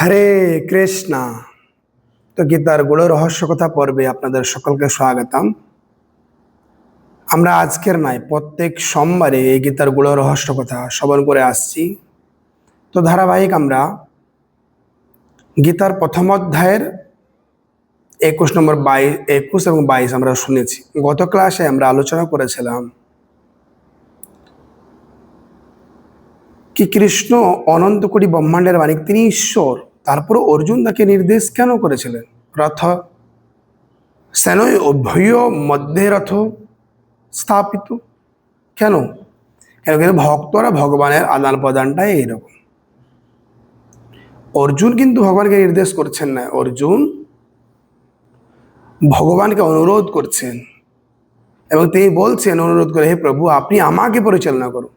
হরে কৃষ্ণা। তো গীতারগুলো রহস্য কথা পর্বে আপনাদের সকলকে স্বাগতম। আমরা আজকের নয়, প্রত্যেক সোমবারে এই গীতারগুলো রহস্য কথা শ্রবণ করে আসছি। তো ধারাবাহিক আমরা গীতার প্রথম অধ্যায়ের একুশ নম্বর বাইশ একুশ এবং বাইশ আমরা শুনেছি। গত ক্লাসে আমরা আলোচনা করেছিলাম কি কৃষ্ণ অনন্ত কোটি ব্রহ্মাণ্ডের মালিক, তিনি ঈশ্বর। তারপর অর্জুন তাকে নির্দেশ কেন করেছিলেন? রথ সেনয় উভয় মধ্যে রথ স্থাপিত। কেন? কেন কিন্তু ভক্তরা ভগবানের আদান প্রদানটাই এইরকম। অর্জুন কিন্তু ভগবানকে নির্দেশ করছেন না। অর্জুন ভগবানকে অনুরোধ করছেন এবং তিনি বলছেন, অনুরোধ করে, হে প্রভু, আপনি আমাকে পরিচালনা করুন।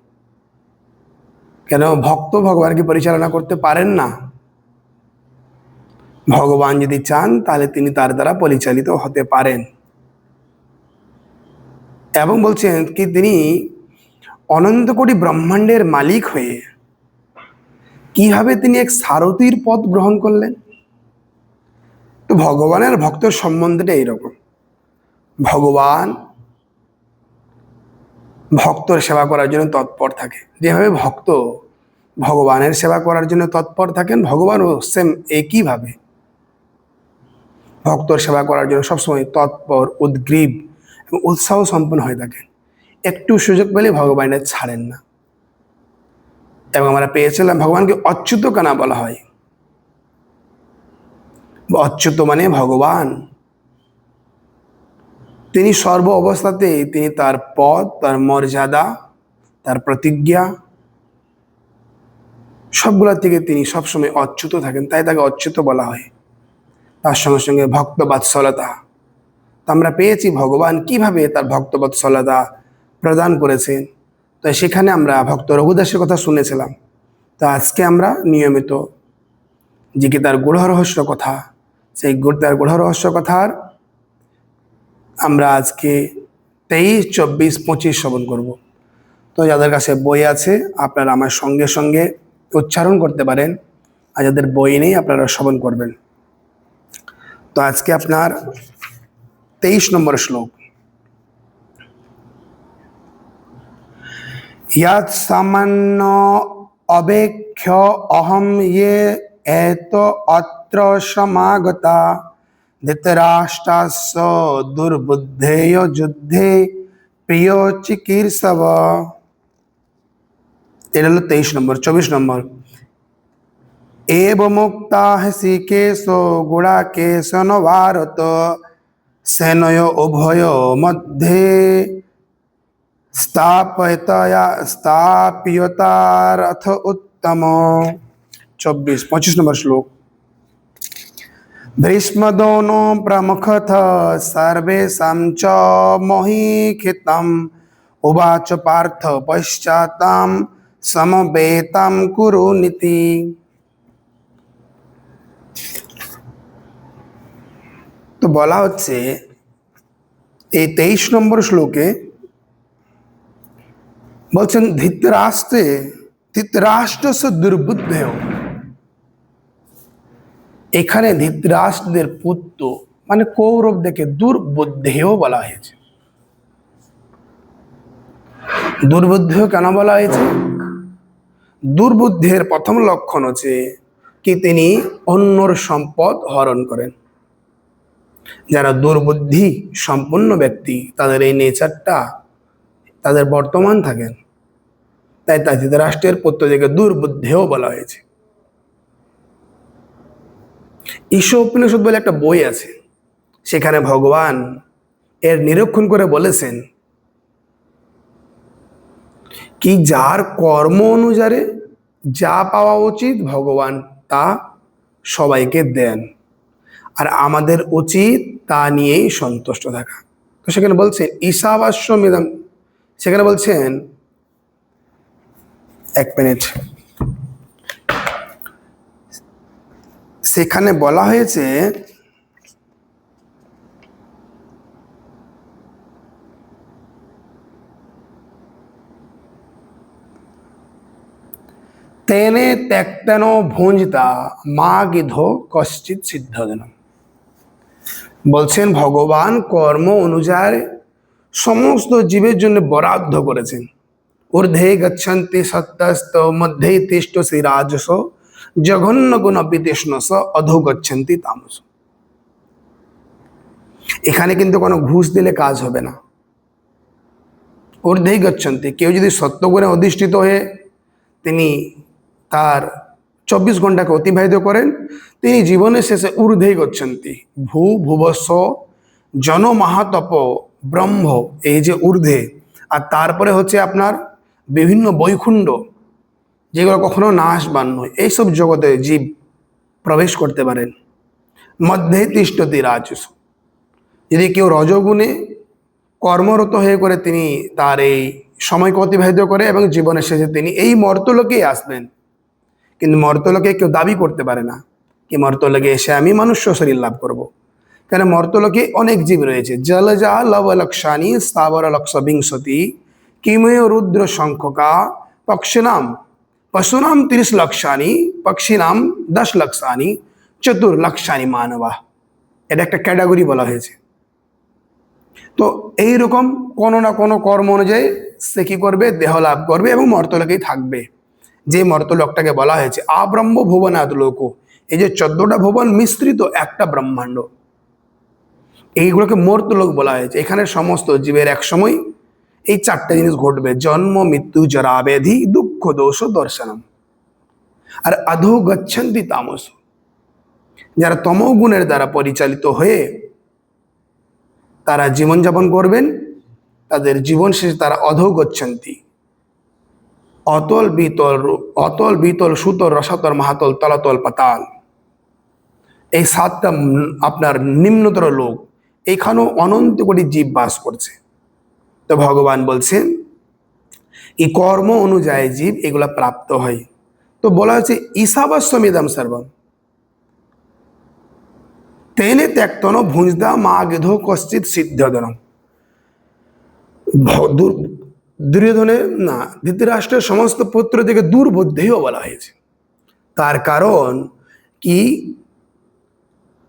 কেন? ভক্ত ভগবানকে পরিচালনা করতে পারেন না। ভগবান যদি চান, তাহলে তিনি তার দ্বারা পরিচালিত হতে পারেন। এবং বলছেন কি, তিনি অনন্ত কোটি ব্রহ্মাণ্ডের মালিক হয়ে কীভাবে তিনি এক সারথীর পথ গ্রহণ করলেন? তো ভগবানের ভক্তের সম্বন্ধটা এইরকম। ভগবান ভক্তর সেবা করার জন্য তৎপর থাকে। যেভাবে ভক্ত ভগবানের সেবা করার জন্য তৎপর থাকেন, ভগবানও সেম একইভাবে। ভক্তর সেবা করার জন্য সবসময় তৎপর, উদ্গ্রীব এবং উৎসাহ সম্পন্ন হয়ে থাকেন। একটু সুযোগ পেলে ভগবানের ছাড়েন না। এবং আমরা পেয়েছিলাম ভগবানকে অচ্যুত কানা বলা হয়। অচ্যুত মানে ভগবান। তিনি সর্ব অবস্থাতে, তিনি তার পদ তার মর্যাদা, তার প্রতিজ্ঞা সবগুলোর থেকে তিনি সবসময় অচ্যুত থাকেন। তাই তাকে অচ্যুত বলা হয়। তার সঙ্গে সঙ্গে ভক্ত বাৎসলতা তা আমরা পেয়েছি, ভগবান কীভাবে তার ভক্ত বাৎসলতা প্রদান করেছেন? তো সেখানে আমরা ভক্ত রঘুদাসের কথা শুনেছিলাম। তো আজকে আমরা নিয়মিত যে কি তার গূঢ় রহস্য কথা, সেই তার গূঢ় রহস্য কথার আমরা আজকে তেইশ, চব্বিশ, পঁচিশ শ্রবণ করব। তো যাদের কাছে বই আছে, আপনারা আমার সঙ্গে সঙ্গে উচ্চারণ করতে পারেন। আর যাদের বই নেই, আপনারা শ্রবণ করবেন। তো আজকে আপনার তেইশ নম্বর শ্লোক ইয়াত সামান্য অবেক্ষ অহম ইয়ে এত অত্র সমাগতা ধৃতরাষ্ট্রাস্য দুর্বুদ্ধেয় যুদ্ধে প্রিয় চিকিৎসব এটা হলো তেইশ নম্বর চব্বিশ নম্বর એવ મુક્તા હસિકેશો ગુણાકેશનો ભારત સેનયો ઉભયો મધ્યે. સ્થાપયતયા સ્થાપ્યતા રથ ઉત્તમ. છવ્વીસ, પચીસ નંબર શ્લોક. ભ્રીષ્મદોનો પ્રમુખથ સર્વેશાં ચ મોહિખિતમ. ઉવાચ પાર્થ પશ્ચાતામ સમવેતામ કુરુ નીતિ. তো বলা হচ্ছে, এই তেইশ নম্বর শ্লোকে বলছেন ধৃতরাষ্ট্রে ধৃতরাষ্ট্র দুর্বুদ্ধেয়। এখানে ধৃতরাষ্ট্রদের পুত্র মানে কৌরবদেরকে দুর্বুদ্ধেও বলা হয়েছে। দুর্বুদ্ধেও কেন বলা হয়েছে? দুর্বুদ্ধের প্রথম লক্ষণ হচ্ছে, কি তিনি অন্যর সম্পদ হরণ করেন। যারা দুর্বুদ্ধি সম্পন্ন ব্যক্তি, তাদের এই নেচারটা তাদের বর্তমান থাকেন। তাই তা ধৃতরাষ্ট্রের পুত্রদেরকে দুর্বুদ্ধেও বলা হয়েছে। ঈশ্বর উপনিষদ বলে একটা বই আছে। সেখানে ভগবান এর নিরীক্ষণ করে বলেছেন, কি যার কর্ম অনুসারে যা পাওয়া উচিত ভগবান তা সবাইকে দেন। আর আমাদের উচিত তা নিয়েই সন্তুষ্ট থাকা। তো সেখানে বলছেন ঈশাবাস্য মেদাম সেখানে বলছেন, এক মিনিট। সেখানে বলা হয়েছে, তেনে ত্যক্তন ভুঞ্জতা, মা গিধ কশ্চিৎ সিদ্ধজন বলছেন, ভগবান কর্ম অনুযায়ী সমস্ত জীবের জন্য বরাদ্দ করেছেন। ঊর্ধ্বে গচ্ছন্তি সত্যস্ত মধ্যে তিষ্ঠ শ্রী রাজস জঘন্য গুণ বিদেশনস অধো গচ্ছন্তি তামস। এখানে কিন্তু কোনো ঘুষ দিলে কাজ হবে না। ঊর্ধ্বেই গচ্ছন্তি। কেউ যদি সত্য সত্যগুণে অধিষ্ঠিত হয়ে তিনি তার চব্বিশ ঘন্টাকে অতিবাহিত করেন। তিনি জীবনের শেষে ঊর্ধ্বেই গচ্ছন্তি ভূ ভুবস্ব জনমাহাতপ ব্রহ্ম, এই যে ঊর্ধ্বে। আর তারপরে হচ্ছে আপনার বিভিন্ন বৈকুণ্ড, যেগুলো কখনো নাশবান নয়। এইসব জগতে জীব প্রবেশ করতে পারেন। মধ্যে তিষ্ঠতি রাজস যদি কেউ রজগুণে কর্মরত হয়ে করে, তিনি তার এই সময়কে অতিবাহিত করে এবং জীবনের শেষে তিনি এই মর্তলোকেই আসবেন। কিন্তু মর্তলোকে কেউ দাবি করতে পারে না কি মর্তলোকে এসে আমি মনুষ্য শরীর লাভ করব। কেন মর্তলোকে অনেক জীব রয়েছে। জলজা লবলক্ষানি স্থাবর লক্ষ বিংশতি কিময় রুদ্র শঙ্খকা পক্ষিনাম পশুনাম তিরিশ লক্ষানি পক্ষিনাম দশ লক্ষানি চতুর্লক্ষানি মানবা। এটা একটা ক্যাটাগরি বলা হয়েছে। তো এইরকম কোনো না কোনো কর্ম অনুযায়ী সে কি করবে? দেহ লাভ করবে এবং মর্তলোকেই থাকবে। যে মর্তলোকটাকে বলা হয়েছে, আব্রহ্ম ভুবনাথ লোক। এই যে চোদ্দটা ভুবন মিশ্রিত, একটা ব্রহ্মাণ্ড। এইগুলোকে মর্তলোক বলা হয়েছে। এখানে সমস্ত জীবের এক সময় এই চারটে জিনিস ঘটবে, জন্ম, মৃত্যু, জরা, ব্যাধি, দুঃখ, দোষ, দর্শনম। আর আধো গচ্ছন্তি তামস। যারা তমগুণের দ্বারা পরিচালিত হয়ে তারা জীবনযাপন করবেন, তাদের জীবন শেষে তারা অধো গচ্ছন্তি অতল বিতল অতল বিতল সুতল রসাতল মাহাতল তলাতল পাতাল। এই সাতটা আপনার নিম্নতর লোক, এখানেও অনন্ত কোটি জীব বাস করছে। তো ভগবান বলছেন, এই কর্ম অনুযায়ী জীব এগুলা প্রাপ্ত হয়। তো বলা হচ্ছে ঈশাবস্বমিদম সর্বম। তেনে ত্যক্তন ভুঞ্জদা মা গেধো কশ্চিত সিদ্ধদনম ভ- দুর- দুর্যোধনের না, ধৃতরাষ্ট্রের সমস্ত পুত্র থেকে দুর্বুদ্ধেও বলা হয়েছে। তার কারণ কি?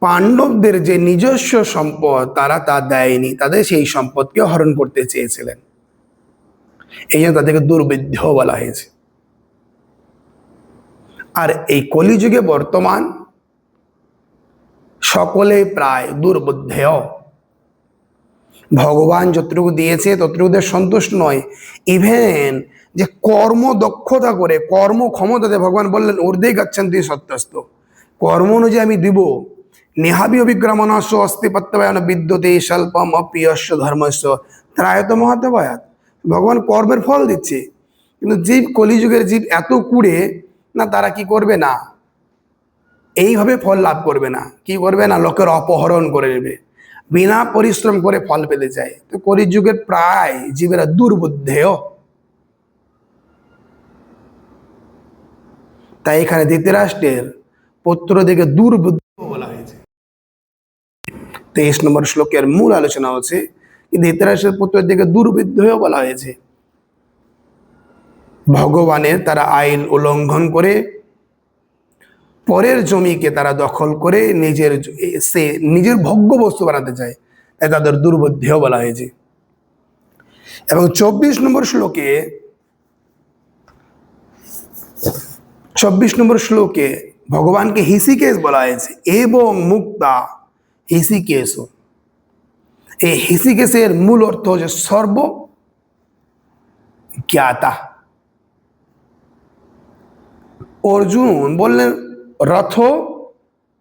পাণ্ডবদের যে নিজস্ব সম্পদ, তারা তা দেয়নি। তাদের সেই সম্পদকে হরণ করতে চেয়েছিলেন। এই জন্য তাদেরকে দুর্বৃদ্ধ বলা হয়েছে। আর এই কলিযুগে বর্তমান সকলে প্রায় দুর্বুদ্ধেয় ভগবান যতটুকু দিয়েছে ততটুকুতে সন্তুষ্ট নয়। ইভেন যে কর্ম দক্ষতা করে কর্ম ক্ষমতাতে ভগবান বললেন ঊর্ধ্বে গাচ্ছন্তি সত্যস্ত কর্ম অনুযায়ী আমি দিব। নেহাবি অভিগ্রমণস্য অস্তিপত্যবায়ন বিদ্যতে স্বল্পম অপ্রিয়স্য ধর্মস্য। ত্রায়ত মহাতবায়াত ভগবান কর্মের ফল দিচ্ছে। কিন্তু জীব কলিযুগের জীব এত কুড়ে, না তারা কি করবে না? এইভাবে ফল লাভ করবে না। কি করবে না? লোকের অপহরণ করে নেবে। বিনা পরিশ্রম করে ফল পেতে চায় তো কলিযুগের প্রায় জীবেরা দুর্বুদ্ধেয়। তাই এখানে ধৃতরাষ্ট্রের পুত্রদিকে দুর্বুদ্ধ বলা হয়েছে। তেইশ নম্বর শ্লোকের মূল আলোচনা হচ্ছে ধৃতরাষ্ট্রের পুত্রের দিকে দুর্বৃদ্ধও বলা হয়েছে। ভগবানের তারা আইন উল্লঙ্ঘন করে পরের জমিকে তারা দখল করে নিজের সে নিজের ভোগ্য বস্তু বানাতে চায়, তাই তাদের দুর্বুদ্ধিও বলা হয়েছে। এবং চব্বিশ নম্বর শ্লোকে, চব্বিশ নম্বর শ্লোকে ভগবানকে হিসিকেশ বলা হয়েছে, এবং মুক্তা হিসিকেশ। এই হিসিকেশের মূল অর্থ হচ্ছে সর্ব জ্ঞাতা অর্জুন বললেন রথ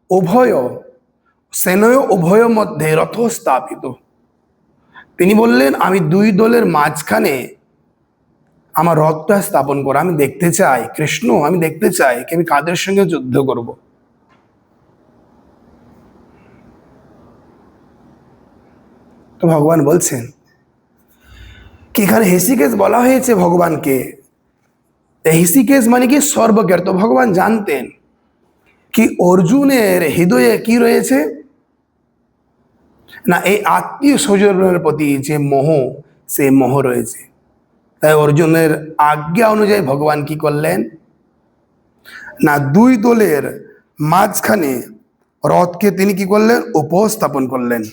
উভয়, সেনয় উভয় মধ্যে রথ স্থাপিত। তিনি বললেন, আমি দুই দলের মাঝখানে আমার রথটা স্থাপন করা আমি দেখতে চাই, কৃষ্ণ, আমি দেখতে চাই কি আমি কাদের সঙ্গে যুদ্ধ করব? তো ভগবান বলছেন, কি এখানে হেসিকেশ বলা হয়েছে ভগবানকে? হিসিকেশ মানে কি সর্বজ্ঞাত? ভগবান জানতেন কি অর্জুনের হৃদয়ে কি রয়েছে? না, এই আত্মীয় স্বজনের প্রতি যে মোহ, সে মোহ রয়েছে। তাই অর্জুনের আজ্ঞা অনুযায়ী ভগবান কি করলেন? না, দুই দলের মাঝখানে রথকে তিনি কি করলেন? উপস্থাপন করলেন।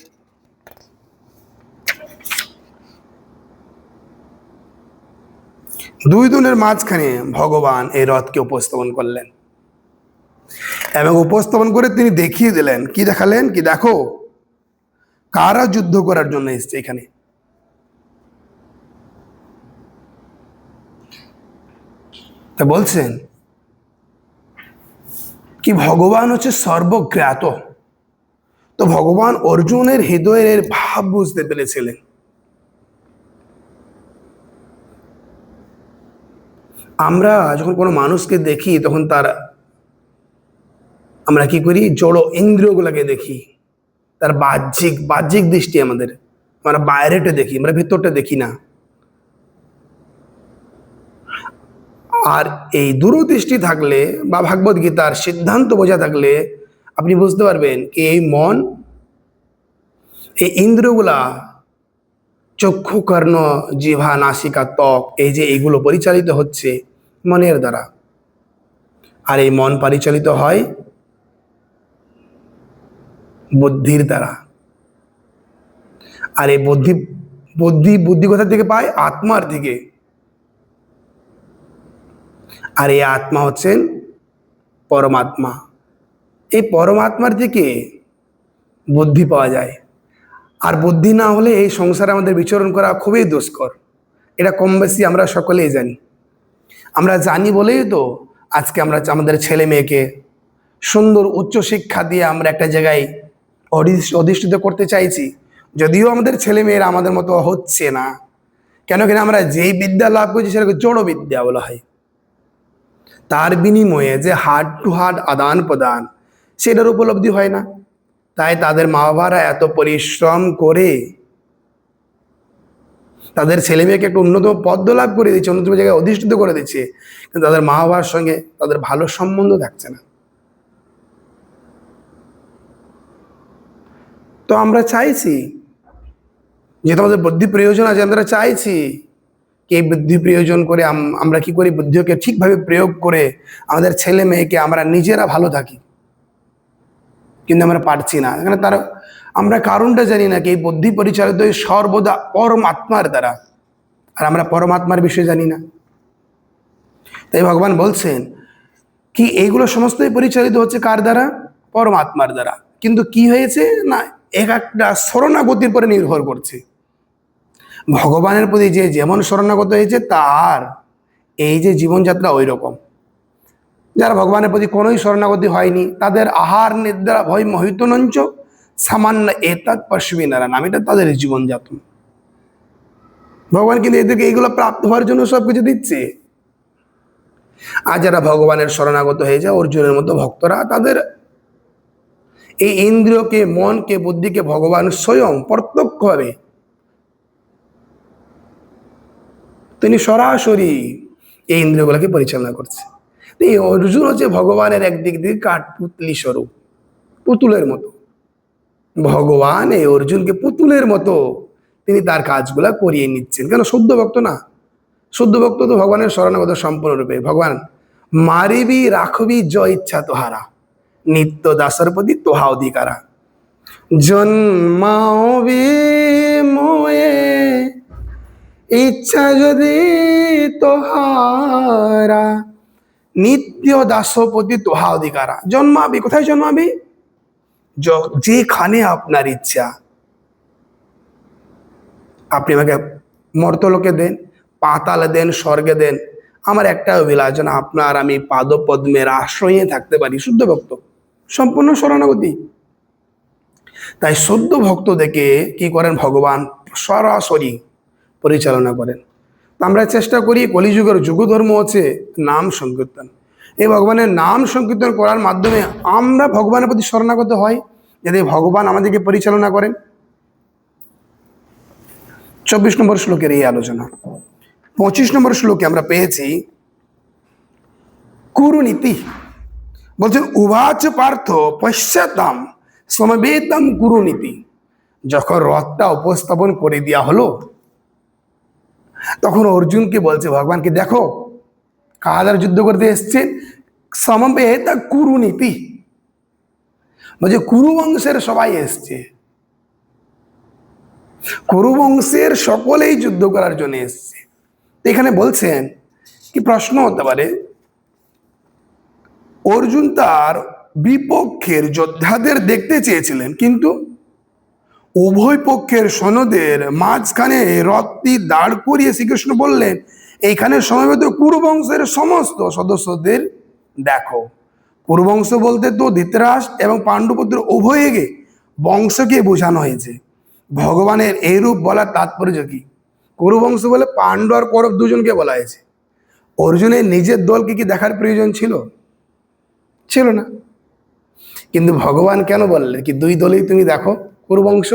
দুই দলের মাঝখানে ভগবান এই রথকে উপস্থাপন করলেন। এবং উপস্থাপন করে তিনি দেখিয়ে দিলেন। কি দেখালেন? কি দেখো? কারা যুদ্ধ করার জন্য এসছে এখানে? তা বলছেন, কি ভগবান হচ্ছে সর্বজ্ঞাত? তো ভগবান অর্জুনের হৃদয়ের ভাব বুঝতে পেরেছিলেন। আমরা যখন কোনো মানুষকে দেখি, তখন তার আমরা কি করি? জড় ইন্দ্রিয়গুলোকে দেখি। তার বাহ্যিক বাহ্যিক দৃষ্টি আমাদের। আমরা বাইরেটা দেখি, আমরা ভেতরটা দেখি না। আর এই দূরদৃষ্টি থাকলে বা ভাগবত গীতার সিদ্ধান্ত বোঝা থাকলে আপনি বুঝতে পারবেন এই মন, এই ইন্দ্রগুলা চক্ষু, কর্ণ জিভা নাসিকা, ত্বক, এই যে এগুলো পরিচালিত হচ্ছে মনের দ্বারা। আর এই মন পরিচালিত হয় বুদ্ধির দ্বারা। আর এই বুদ্ধি বুদ্ধি বুদ্ধি কোথা থেকে পায় আত্মার থেকে। আর এই আত্মা হচ্ছেন পরমাত্মা। এই পরমাত্মার থেকে বুদ্ধি পাওয়া যায়। আর বুদ্ধি না হলে এই সংসারে আমাদের বিচরণ করা খুবই দুষ্কর। এটা কম বেশি আমরা সকলেই জানি। আমরা জানি বলেই তো আজকে আমরা আমাদের ছেলে মেয়েকে সুন্দর উচ্চ শিক্ষা দিয়ে আমরা একটা জায়গায় অধিষ্ঠিত করতে চাইছি। যদিও আমাদের ছেলে মেয়েরা আমাদের মতো হচ্ছে না। কেন কিনা আমরা যেই বিদ্যা লাভ করছি সেটাকে জড় বিদ্যা বলা হয়। তার বিনিময়ে যে হার্ট টু হার্ট আদান প্রদান, সেটার উপলব্ধি হয় না। তাই তাদের মা বাবারা এত পরিশ্রম করে তাদের ছেলে মেয়েকে একটা অন্যতম পদ্ম লাভ করে দিচ্ছে অন্যতম জায়গায় অধিষ্ঠিত করে দিচ্ছে। কিন্তু তাদের মা বাবার সঙ্গে তাদের ভালো সম্বন্ধ থাকছে না। তো আমরা চাইছি। যেহেতু আমাদের বুদ্ধি প্রয়োজন আছে, আমরা চাইছি কি এই বুদ্ধি প্রয়োজন করে আমরা কি করি বুদ্ধিকে ঠিকভাবে প্রয়োগ করে আমাদের ছেলে মেয়েকে আমরা নিজেরা ভালো থাকি। কিন্তু আমরা পারছি না। এখানে তার, আমরা কারণটা জানি না কি এই বুদ্ধি পরিচালিত সর্বদা পরমাত্মার দ্বারা। আর আমরা পরমাত্মার বিষয়ে জানি না। তাই ভগবান বলছেন কি এইগুলো সমস্তই পরিচালিত হচ্ছে কার দ্বারা? পরমাত্মার দ্বারা। কিন্তু কি হয়েছে? না এক একটা শরণাগতির পরে নির্ভর করছে। ভগবানের প্রতি যে যেমন শরণাগত হয়েছে, তার এই যে জীবনযাত্রা ওই রকম যারা ভগবানের প্রতি কোনোই শরণাগতি হয়নি, তাদের আহার নিদ্রা ভয় মোহিত নঞ্চ সামান্য এতাৎ পশ্চিমী নারায়ণ। আমি এটা তাদের জীবনযাপন ভগবান কিন্তু এদেরকে এইগুলো প্রাপ্ত হওয়ার জন্য সব কিছু দিচ্ছে। আর যারা ভগবানের শরণাগত হয়ে যায় অর্জুনের মতো ভক্তরা, তাদের এই ইন্দ্রিয়কে, মনকে, বুদ্ধিকে ভগবান স্বয়ং প্রত্যক্ষভাবে তিনি সরাসরি এই ইন্দ্রিয়গুলোকে পরিচালনা করছে। এই অর্জুন হচ্ছে ভগবানের একদিক দিয়ে কাঠপুতলি স্বরূপ, পুতুলের মতো। ভগবান এই অর্জুনকে পুতুলের মতো তিনি তার কাজগুলা করিয়ে নিচ্ছেন। কেন? শুদ্ধ ভক্ত না। শুদ্ধ ভক্ত তো ভগবানের শরণাগত সম্পূর্ণরূপে। ভগবান, মারিবি রাখবি জয় ইচ্ছা তোহারা। নিত্য দাসর প্রতি তোহা অধিকারা জন্মাবি মোয়ে ইচ্ছা যদি তোহারা নিত্য দাসপতি তোহা অধিকারা জন্মাবি কোথায় জন্মাবি? যেখানে আপনার ইচ্ছা। আপনি আমাকে মর্তলোকে দেন পাতালে দেন স্বর্গে দেন। আমার একটা অভিলাষ যেন আপনার আমি পাদপদ্মের আশ্রয়ে থাকতে পারি। শুদ্ধ ভক্ত। সম্পূর্ণ শরণাগতি। তাই সদ্য ভক্ত দেখে কি করেন ভগবান? সরাসরি পরিচালনা করেন। আমরা চেষ্টা করি, কলিযুগের যুগ ধর্ম হচ্ছে নাম সংকীর্তন। এই ভগবানের নাম সংকীর্তন করার মাধ্যমে আমরা ভগবানের প্রতি শরণাগত হয় যাতে ভগবান আমাদেরকে পরিচালনা করেন। চব্বিশ নম্বর শ্লোকের এই আলোচনা। পঁচিশ নম্বর শ্লোকে আমরা পেয়েছি, কুরুনীতি। বলছেন উভাচ পার্থ পশ্চাতাম সমবেতম কুরুনীতি যখন রথটা উপস্থাপন করে দেওয়া হলো, তখন অর্জুনকে বলছে, ভগবানকে দেখো কাদার যুদ্ধ করতে এসছেন সমবেত কুরুনীতি বলছে কুরু বংশের সবাই এসছে। কুরু বংশের সকলেই যুদ্ধ করার জন্য এসছে। এখানে বলছেন, কি প্রশ্ন হতে পারে অর্জুন তার বিপক্ষের যোদ্ধাদের দেখতে চেয়েছিলেন, কিন্তু উভয় পক্ষের সনদের মাঝখানে রথটি দাঁড় করিয়ে শ্রীকৃষ্ণ বললেন, এইখানে সমবেত কুরুবংশের সমস্ত সদস্যদের দেখো। কুরুবংশ বলতে তো ধৃতরাজ এবং পাণ্ডুপুত্র উভয়কে বংশকে বোঝানো হয়েছে। ভগবানের এই রূপ বলার তাৎপর্য কি? কুরুবংশ বলে পাণ্ডু আর কৌরব দুজনকে বলা হয়েছে। অর্জুনের নিজের দলকে কি দেখার প্রয়োজন ছিল? ছিল না। কিন্তু ভগবান কেন বললেন কি, দুই দলেই তুমি দেখো, কুরুবংশ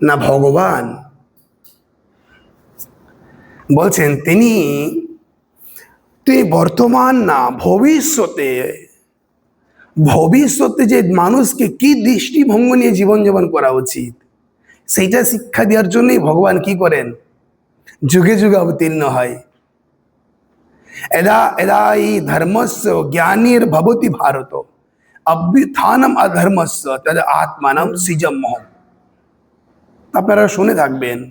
না ভগবান? বলছেন, তিনি তিনি বর্তমান না, ভবিষ্যতে ভবিষ্যতে যে মানুষকে কি দৃষ্টিভঙ্গ নিয়ে জীবনযাপন করা উচিত, সেইটা শিক্ষা দেওয়ার জন্যই ভগবান কি করেন? যুগে যুগে অবতীর্ণ হয়। এদা ই ধর্মস্য জ্ঞানীর ভবতি ভারত অভ্যুত্থানম অধর্মস্য তদ আত্মানম সিজম মহম আপনারা শুনে থাকবেন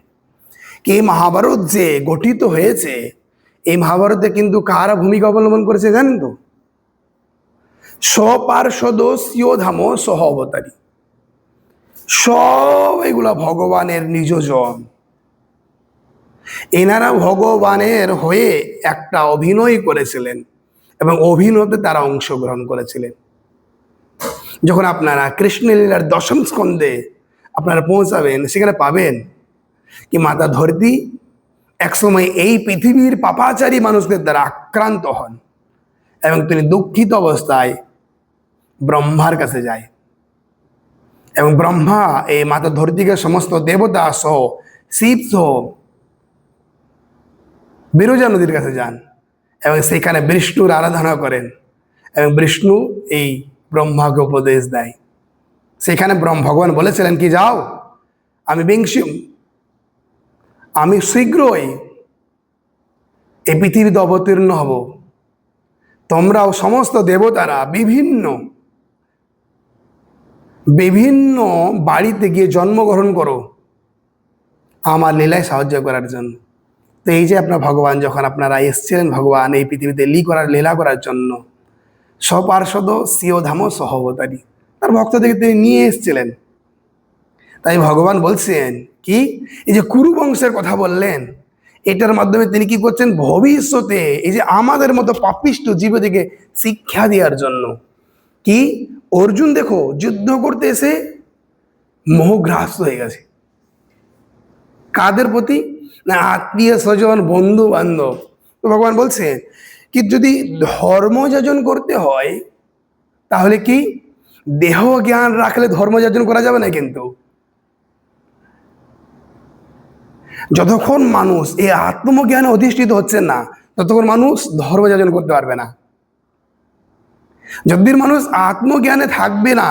কি এই মহাভারত যে গঠিত হয়েছে এই মহাভারতে কিন্তু কারা ভূমিকা অবলম্বন করেছে জানেন তো? স্বপার্ষদ সিয়োধাম সহ অবতারী। সব এগুলা ভগবানের নিজজন এনারা ভগবানের হয়ে একটা অভিনয় করেছিলেন এবং অভিনয়তে তারা অংশগ্রহণ করেছিলেন। যখন আপনারা কৃষ্ণলীলার দশম স্কন্ধে আপনারা পৌঁছাবেন, সেখানে পাবেন কি মাতা ধরতি একসময় এই পৃথিবীর পাপাচারী মানুষদের দ্বারা আক্রান্ত হন এবং তিনি দুঃখিত অবস্থায় ব্রহ্মার কাছে যায়। এবং ব্রহ্মা এই মাতা ধরতিকে সমস্ত দেবতা সহ, শিব সহ বিরজা নদীর কাছে যান এবং সেখানে বিষ্ণুর আরাধনা করেন এবং বিষ্ণু এই ব্রহ্মাকে উপদেশ দেয়। সেখানে ব্রহ্ম, ভগবান বলেছিলেন কি, যাও, আমি বিংশিম। আমি শীঘ্রই এই পৃথিবীতে অবতীর্ণ হব। তোমরাও সমস্ত দেবতারা বিভিন্ন বিভিন্ন বাড়িতে গিয়ে জন্মগ্রহণ করো। আমার লীলায় সাহায্য করার জন্য। তো এই যে আপনার ভগবান যখন আপনারা এসছিলেন, ভগবান এই পৃথিবীতে লি করার লীলা করার জন্য স্বপার্ষদ সিওধাম সহবতারী। তার ভক্তদেরকে তিনি নিয়ে এসছিলেন। তাই ভগবান বলছেন, কি? এই যে কুরু বংশের কথা বললেন, এটার মাধ্যমে তিনি কি করছেন? ভবিষ্যতে এই যে আমাদের মতো পাপিষ্ট জীবদিকে শিক্ষা দেওয়ার জন্য, কি? অর্জুন দেখো, যুদ্ধ করতে এসে মোহগ্রাস হয়ে গেছে। কাদের প্রতি? না, আত্মীয় স্বজন বন্ধু বান্ধব তো ভগবান বলছে কি, যদি ধর্ম যাজন করতে হয়, তাহলে কি দেহ জ্ঞান রাখলে ধর্ম যাজন করা যাবে না কিন্তু? যতক্ষণ মানুষ এই আত্মজ্ঞানে অধিষ্ঠিত হচ্ছে না, ততক্ষণ মানুষ ধর্ম যাজন করতে পারবে না। যতদিন মানুষ আত্মজ্ঞানে থাকবে না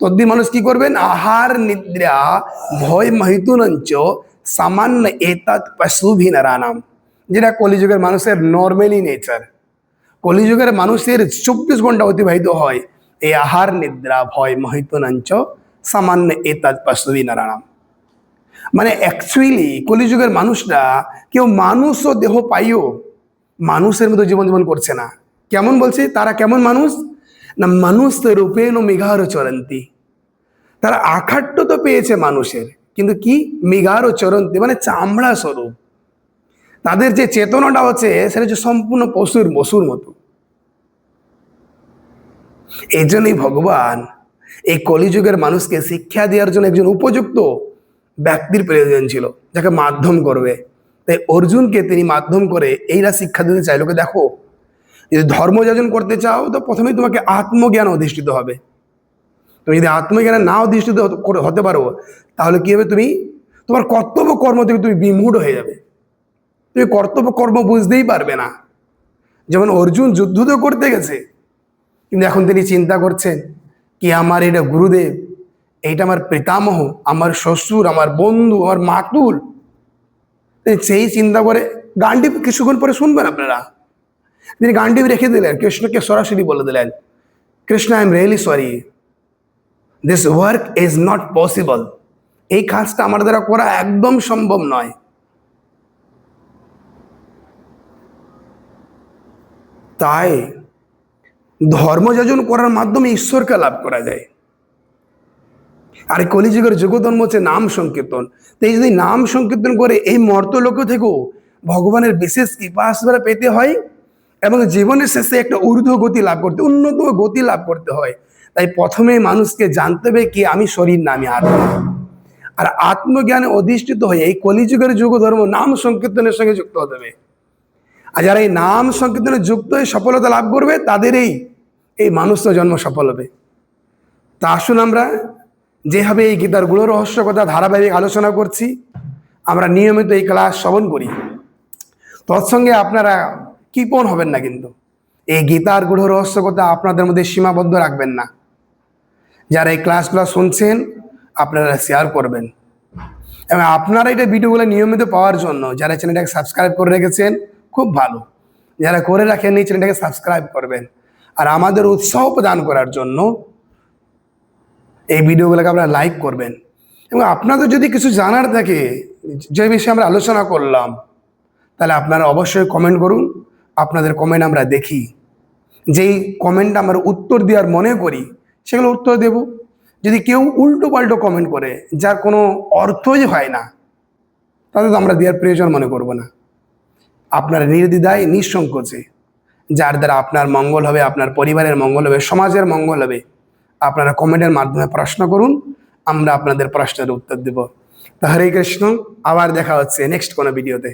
ততদিন মানুষ কি করবেন? আহার নিদ্রা ভয় মহিতুনঞ্চ সামান্য এতৎ পশুভি নারানাম যেটা কলিযুগের মানুষের নর্মালি নেচার কলিযুগের মানুষের চব্বিশ ঘণ্টা অতিবাহিত হয়, এই আহার নিদ্রা, ভয়, মহিতুনঞ্চ, সামান্য এতৎ পশুভি নারানাম মানে অ্যাকচুয়ালি কলিযুগের মানুষরা কেউ মানুষ ও দেহ পাইও মানুষের মতো জীবনযাপন করছে না। কেমন বলছে? তারা কেমন মানুষ? না মানুষ তো রূপেণ মেঘার চরন্তি। তারা আখাট্য তো পেয়েছে মানুষের কিন্তু কি? মেঘার চরন্তি মানে চামড়া স্বরূপ। তাদের যে চেতনাটা হচ্ছে, সেটা হচ্ছে সম্পূর্ণ পশুর পশুর মতো। এই জন্যই ভগবান এই কলিযুগের মানুষকে শিক্ষা দেওয়ার জন্য একজন উপযুক্ত ব্যক্তির প্রয়োজন ছিল, যাকে মাধ্যম করবে। তাই অর্জুনকে তিনি মাধ্যম করে এইরা শিক্ষা দিতে চাইল ওকে দেখো, যদি ধর্ম যাজন করতে চাও, তো প্রথমেই তোমাকে আত্মজ্ঞান অধিষ্ঠিত হবে। তুমি যদি আত্মজ্ঞানে না অধিষ্ঠিত হতে- পারো, তাহলে কি হবে তুমি তোমার কর্তব্য কর্ম থেকে তুমি বিমূঢ় হয়ে যাবে। তুমি কর্তব্য কর্ম বুঝতেই পারবে না। যেমন অর্জুন যুদ্ধ তো করতে গেছে, কিন্তু এখন তিনি চিন্তা করছেন কি আমার এটা গুরুদেব, এইটা আমার পিতামহ, আমার শ্বশুর, আমার বন্ধু, আমার মাতুল। সেই চিন্তা করে গানটি কিছুক্ষণ পরে শুনবেন আপনারা। তিনি গানটি রেখে দিলেন, কৃষ্ণকে সরাসরি বলে দিলেন, Krishna I am really sorry this work is not possible এই কাজটা আমার দ্বারা করা একদম সম্ভব নয়। তাই ধর্মযাজন করার মাধ্যমে ঈশ্বরকে লাভ করা যায়। আর কলিযুগের যুগধর্ম হচ্ছে নাম সংকীর্তন। তো এই যদি নাম সংকীর্তন করে এই মর্তলোক থেকেও ভগবানের বিশেষ কৃপা আশীর্বাদ পেতে হয় এবং জীবনের শেষে একটা ঊর্ধ্ব গতি লাভ করতে উন্নত গতি লাভ করতে হয়। তাই প্রথমে মানুষকে জানতে হবে কি আমি শরীর না, আমি আত্মা। আর আত্মজ্ঞানে অধিষ্ঠিত হয়ে এই কলিযুগের যুগ ধর্ম নাম সংকীর্তনের সঙ্গে যুক্ত হতে হবে। আর যারা এই নাম সংকীর্তনে যুক্ত হয়ে সফলতা লাভ করবে, তাদেরই এই মানুষের জন্ম সফল হবে। তা আসুন আমরা যেভাবে এই গীতারগুলো রহস্য কথা ধারাবাহিক আলোচনা করছি, আমরা নিয়মিত এই ক্লাস শ্রবণ করি। তৎসঙ্গে আপনারা কৃপণ হবেন না কিন্তু। এই গীতার গুঢ় রহস্য কথা আপনাদের মধ্যে সীমাবদ্ধ রাখবেন না। যারা এই ক্লাসগুলো শুনছেন, আপনারা শেয়ার করবেন। এবং আপনারা এটা ভিডিওগুলো নিয়মিত পাওয়ার জন্য যারা চ্যানেলটাকে সাবস্ক্রাইব করে রেখেছেন, খুব ভালো। যারা করে রাখেননি চ্যানেলটাকে সাবস্ক্রাইব করবেন। আর আমাদের উৎসাহ প্রদান করার জন্য এই ভিডিওগুলোকে আপনারা লাইক করবেন। এবং আপনাদের যদি কিছু জানার থাকে, যে বিষয়ে আমরা আলোচনা করলাম, তাহলে আপনারা অবশ্যই কমেন্ট করুন। আপনাদের কমেন্ট আমরা দেখি। যেই কমেন্ট আমরা উত্তর দেওয়ার মনে করি সেগুলো উত্তর দেব। যদি কেউ উল্টো পাল্টো কমেন্ট করে, যার কোনো অর্থই হয় না তাহলে তো আমরা দেওয়ার প্রয়োজন মনে করব না। আপনার নির্দ্বিধায় নিঃসংকোচে, যার দ্বারা আপনার মঙ্গল হবে, আপনার পরিবারের মঙ্গল হবে, সমাজের মঙ্গল হবে, আপনারা কমেন্টের মাধ্যমে প্রশ্ন করুন, আমরা আপনাদের প্রশ্নের উত্তর দেব। তা হরে কৃষ্ণ, আবার দেখা হচ্ছে নেক্সট কোনো ভিডিওতে